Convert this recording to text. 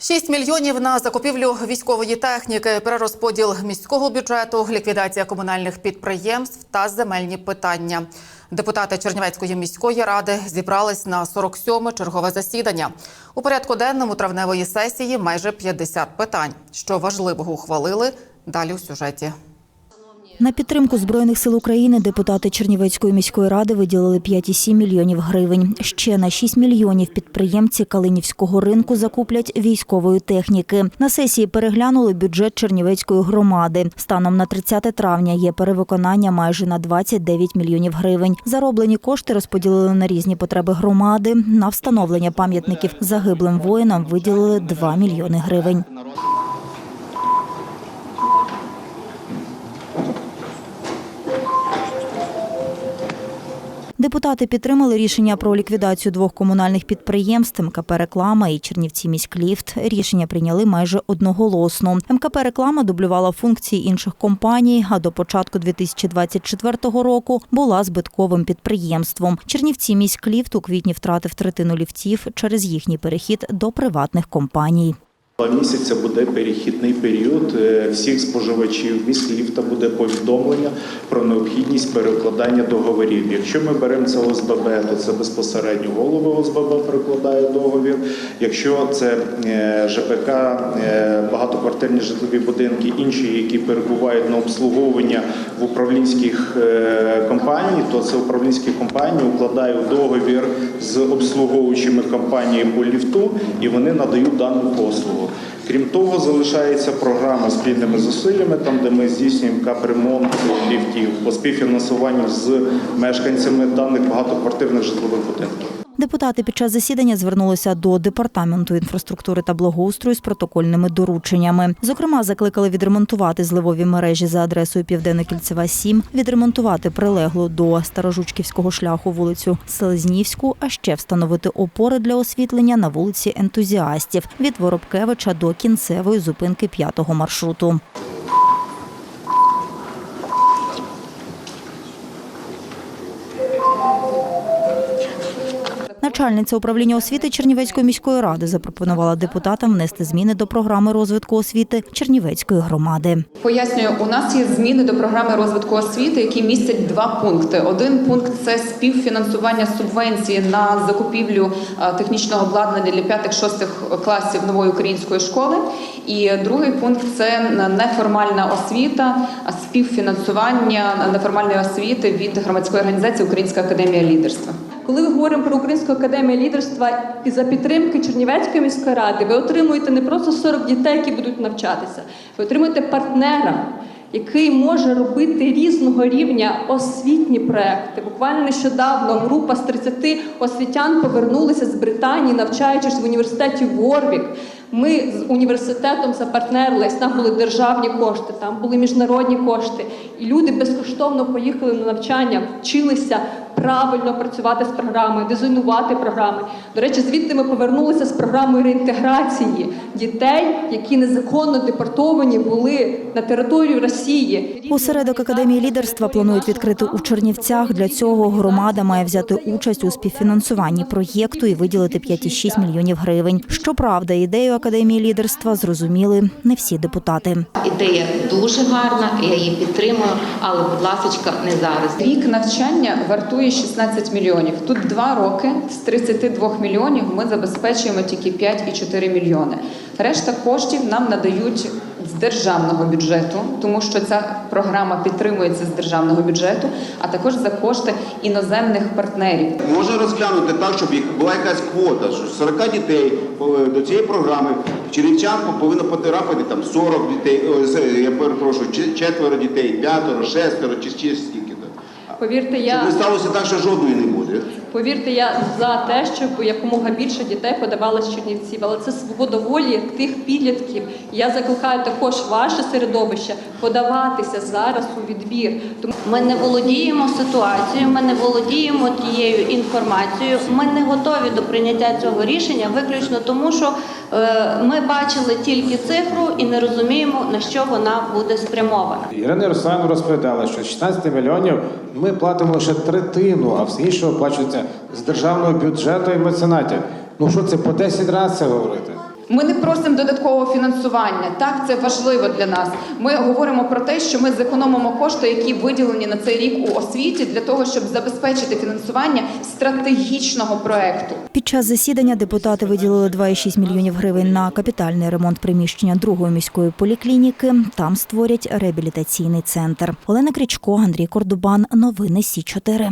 6 мільйонів на закупівлю військової техніки, перерозподіл міського бюджету, ліквідація комунальних підприємств та земельні питання. Депутати Чернівецької міської ради зібрались на 47-ме чергове засідання. У порядку денному травневої сесії майже 50 питань. Що важливого ухвалили? Далі у сюжеті. На підтримку збройних сил України депутати Чернівецької міської ради виділили 5,7 мільйонів гривень. Ще на 6 мільйонів підприємці Калинівського ринку закуплять військової техніки. На сесії переглянули бюджет Чернівецької громади. Станом на 30 травня є перевиконання майже на 29 мільйонів гривень. Зароблені кошти розподілили на різні потреби громади. На встановлення пам'ятників загиблим воїнам виділили 2 мільйони гривень. Депутати підтримали рішення про ліквідацію двох комунальних підприємств МКП «Реклама» і Чернівці міськліфт. Рішення прийняли майже одноголосно. МКП «Реклама» дублювала функції інших компаній, а до початку 2024 року була збитковим підприємством. Чернівці міськліфт у квітні втратив третину ліфтів через їхній перехід до приватних компаній. Місяця буде перехідний період. Е, Всіх споживачів міськліфта буде повідомлення про необхідність перекладання договорів. Якщо ми беремо це ОСББ, то це безпосередньо голова ОСББ перекладає договір. Якщо це е, ЖПК, е, багатоквартирні житлові будинки, інші, які перебувають на обслуговування в управлінських компаній, то це управлінські компанії укладають договір з обслуговуючими компаніями по ліфту, і вони надають дану послугу. Крім того, залишається програма спільними зусиллями, там де ми здійснюємо капремонт ліфтів по співфінансуванню з мешканцями даних багатоквартирних житлових будинків. Депутати під час засідання звернулися до департаменту інфраструктури та благоустрою з протокольними дорученнями. Зокрема, закликали відремонтувати зливові мережі за адресою Південно-Кільцева 7, відремонтувати прилеглу до Старожучківського шляху вулицю Селезнівську, а ще встановити опори для освітлення на вулиці Ентузіастів від Воробкевича до кінцевої зупинки п'ятого маршруту. Начальниця управління освіти Чернівецької міської ради запропонувала депутатам внести зміни до програми розвитку освіти Чернівецької громади. Пояснюю, у нас є зміни до програми розвитку освіти, які містять два пункти. Один пункт це співфінансування субвенції на закупівлю е, технічного обладнання для п'ятих-шостих класів нової української школи. І другий пункт це неформальна освіта, співфінансування неформальної освіти від громадської організації Українська академія лідерства. Коли ми говоримо про Українську академію лідерства і за підтримки Чернівецької міської ради, ви отримуєте не просто 40 дітей, які будуть навчатися, ви отримуєте партнера, який може робити різного рівня освітні проекти. Буквально нещодавно група з 30 освітян повернулися з Британії, навчаючись в університеті Ворвік. Ми з університетом запартнерились, там були державні кошти, там були міжнародні кошти. І люди безкоштовно поїхали на навчання, вчилися правильно працювати з програмою, дизайнувати програми. До речі, звідти ми повернулися з програмою реінтеграції дітей, які незаконно депортовані були на територію Росії. Осередок академії лідерства планують відкрити у Чернівцях. Для цього громада має взяти участь у співфінансуванні проєкту і виділити 5,6 мільйонів гривень. Щоправда, ідею академії лідерства зрозуміли не всі депутати. Ідея дуже гарна, я її підтримую, але, будь ласка, не зараз. Рік навчання вартує 16 мільйонів. Тут два роки з 32 мільйонів ми забезпечуємо тільки 5,4 мільйони. Решта коштів нам надають державного бюджету, тому що ця програма підтримується з державного бюджету, а також за кошти іноземних партнерів. Можна розглянути так, щоб була якась квота, що з 40 дітей е, до цієї програми чернівчан повинно потрапити там 40 дітей, о, я перепрошую, четверо дітей, п'ятеро, шестеро чи ще скільки то. Повірте, я Щоб не сталося так, що жодної не буде. Повірте, я за те, щоб якомога більше дітей подавали з Чернівців, але це свобода волі тих підлітків. Я закликаю також ваше середовище подаватися зараз у відбір. Тому Ми не володіємо ситуацією, ми не володіємо тією інформацією. Ми не готові до прийняття цього рішення, виключно тому, що е, ми бачили тільки цифру і не розуміємо на що вона буде спрямована. Ірина Ярославівна розповідала, що з 16 мільйонів ми платимо лише третину, а все інше оплачується з державного бюджету і меценатів. Ну що це по 10 разів це говорити? Ми не просимо додаткового фінансування. Так, це важливо для нас. Ми говоримо про те, що ми зекономимо кошти, які виділені на цей рік у освіті, для того, щоб забезпечити фінансування стратегічного проекту. Під час засідання депутати виділили 2,6 мільйонів гривень на капітальний ремонт приміщення другої міської поліклініки. Там створять реабілітаційний центр. Олена Крічко, Андрій Кордубан. Новини Сі 4